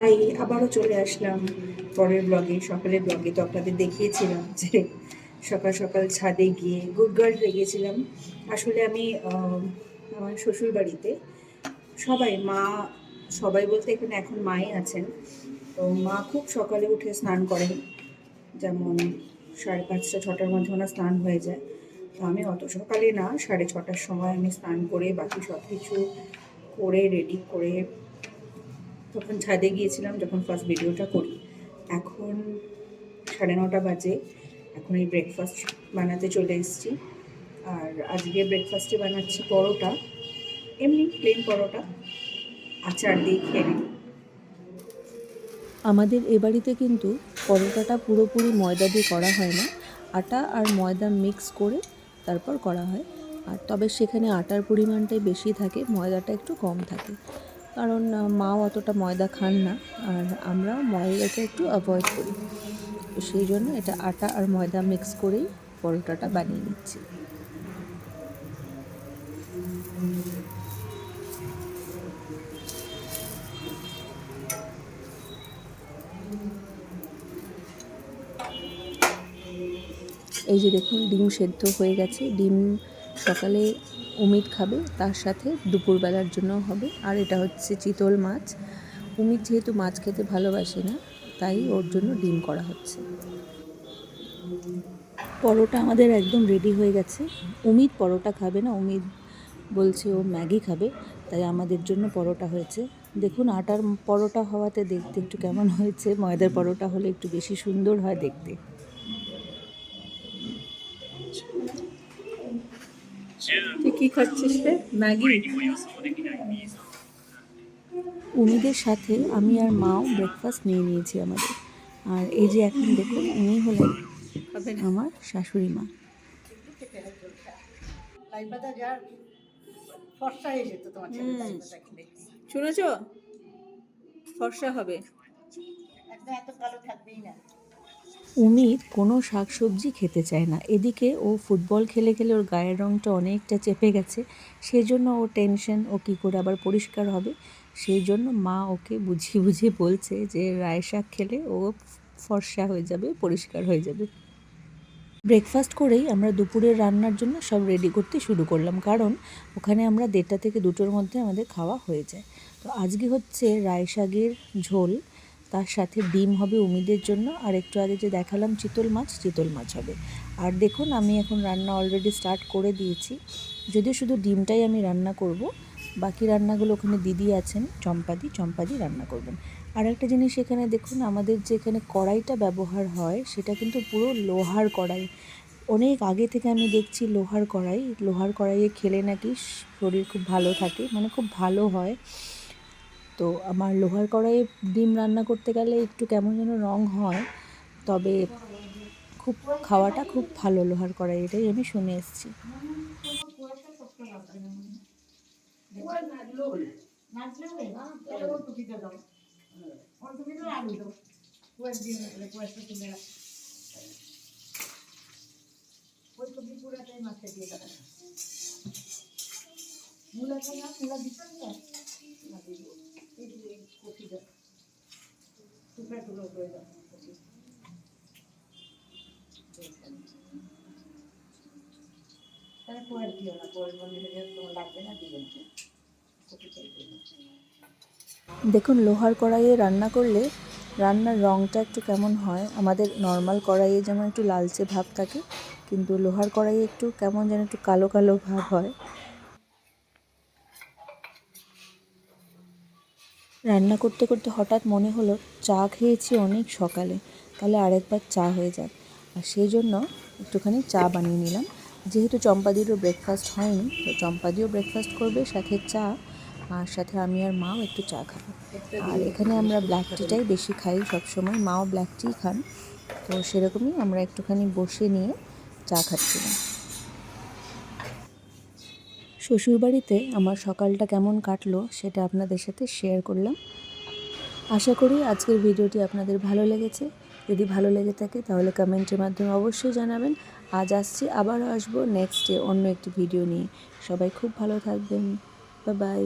তাই আবারও চলে আসলাম পরের ব্লগে সকালের ব্লগে তো আপনাদের দেখিয়েছিলাম যে সকাল সকাল ছাদে গিয়ে গুড গার্ল হয়ে গেছিলাম আসলে আমি আমার শ্বশুর বাড়িতে সবাই, মা সবাই বলতে এখানে এখন মাই আছেন। তো মা খুব সকালে উঠে স্নান করেন। যেমন সাড়ে পাঁচটা, ছটার মধ্যে ওনার স্নান হয়ে যায়। তো আমি অত সকালে না, সাড়ে ছটার সময় আমি স্নান করে বাকি সব কিছু করে রেডি করে তখন ছাদে গিয়েছিলাম যখন ফার্স্ট ভিডিওটা করি। এখন সাড়ে নটা বাজে। এখন এই ব্রেকফাস্ট বানাতে চলে এসেছি। আর আজকে ব্রেকফাস্টে বানাচ্ছি পরোটা। এমনি প্লেন পরোটা। আচার দিয়ে খেয়ে আমাদের এ বাড়িতে কিন্তু পরোটাটা পুরোপুরি ময়দা দিয়ে করা হয় না। আটা আর ময়দা মিক্স করে তারপর করা হয়। আর তবে সেখানে আটার পরিমাণটাই বেশি থাকে, ময়দাটা একটু কম থাকে। কারণ মাও অতটা ময়দা খান না। আর আমরাও ময়দাটা একটু অ্যাভয়েড করি। তো সেই জন্য এটা আটা আর ময়দা মিক্স করেই পরোটাটা বানিয়ে নিচ্ছি। এই যে দেখুন, ডিম সেদ্ধ হয়ে গেছে। ডিম সকালে উমিদ খাবে, তার সাথে দুপুরবেলার জন্য হবে। আর এটা হচ্ছে চিতল মাছ। উমিদ যেহেতু মাছ খেতে ভালোবাসে না, তাই ওর জন্য ডিম করা হচ্ছে। পরোটা আমাদের একদম রেডি হয়ে গেছে। উমিদ পরোটা খাবে না, উমিদ বলছে ও ম্যাগি খাবে, তাই আমাদের জন্য পরোটা হয়েছে। দেখুন, আটার পরোটা হওয়াতে দেখতে একটু কেমন হয়েছে। ময়দার পরোটা হলে একটু বেশি সুন্দর হয় দেখতে। তুই কি খাচ্ছিস রে? ম্যাগি? উমিদের সাথে আমি আর মাও ব্রেকফাস্ট নিয়ে নিয়েছি আমাদের। আর এই যে এখন দেখুন উনি হলেন আমার শাশুড়ি মা। শুনেছ? ফর্সা হবে। এত কালো থাকবেই না। উমির কোনো শাকসবজি খেতে চায় না। এদিকে ও ফুটবল খেলে খেলে ওর গায়ের রঙটা অনেকটা চেপে গেছে। সেই জন্য ও টেনশন, ও কী করে আবার পরিষ্কার হবে? সেই জন্য মা ওকে বুঝিয়ে বুঝিয়ে বলছে যে রায় শাক খেলে ও ফর্সা হয়ে যাবে, পরিষ্কার হয়ে যাবে। ব্রেকফাস্ট করেই আমরা দুপুরের রান্নার জন্য সব রেডি করতে শুরু করলাম। কারণ ওখানে আমরা দেড়টা থেকে দুটোর মধ্যে আমাদের খাওয়া হয়ে যায়। তো আজকে হচ্ছে রায় শাকের ঝোল। তার সাথে ডিম হবে উমিদের জন্য। আর একটু আগে যে দেখালাম চিতল মাছ চিতল মাছ হবে। আর দেখুন, আমি এখন রান্না অলরেডি স্টার্ট করে দিয়েছি। যদিও শুধু ডিমটাই আমি রান্না করব, বাকি রান্নাগুলো ওখানে দিদি আছেন, চম্পাদি চম্পাদি রান্না করবেন। আর একটা জিনিস এখানে দেখুন, আমাদের যে এখানে কড়াইটা ব্যবহার হয়, সেটা কিন্তু পুরো লোহার কড়াই। অনেক আগে থেকে আমি দেখছি লোহার কড়াই। লোহার কড়াইয়ে খেলে নাকি শরীর খুব ভালো থাকে মানে খুব ভালো হয়। তো আমার লোহার কড়াইয়ে ডিম রান্না করতে গেলে একটু কেমন যেন রং হয়, তবে খুব খাওয়াটা খুব ভালো লোহার কড়াই এটাই আমি শুনে এসেছি। মূলা মূলা দিচ্ছেন না না দিয়ে দিও। এই যে এই কপি দাও দেখুন, লোহার কড়াইয়ে রান্না করলে রান্নার রঙটা একটু কেমন হয়? আমাদের নর্মাল কড়াইয়ে যেমন একটু লালচে ভাব থাকে, কিন্তু লোহার কড়াইয়ে একটু কেমন যেন একটু কালো কালো ভাব হয়। রান্না করতে করতে হঠাৎ মনে হলো চা খেয়েছি অনেক সকালে, তাহলে আরেকবার চা হয়ে যাক। আর সেই জন্য একটুখানি চা বানিয়ে নিলাম। যেহেতু চম্পাদিরও ব্রেকফাস্ট হয়নি, তো চম্পাদিও ব্রেকফাস্ট করবে, সাথে চা, আর সাথে আমি আর মাও একটু চা খাব। আর এখানে আমরা ব্ল্যাক টিটাই বেশি খাই সবসময়, মাও ব্ল্যাক টি খান, তো সেরকমই আমরা একটুখানি বসে নিয়ে চা খাচ্ছিলাম। শ্বশুরবাড়িতে আমার সকালটা কেমন কাটলো সেটা আপনাদের সাথে শেয়ার করলাম। আশা করি আজকের ভিডিওটি আপনাদের ভালো লেগেছে। যদি ভালো লেগে থাকে তাহলে কমেন্টের মাধ্যমে অবশ্যই জানাবেন। আজ আসছি, আবারও আসব নেক্সট ডে অন্য একটি ভিডিও নিয়ে। সবাই খুব ভালো থাকবেন। Bye bye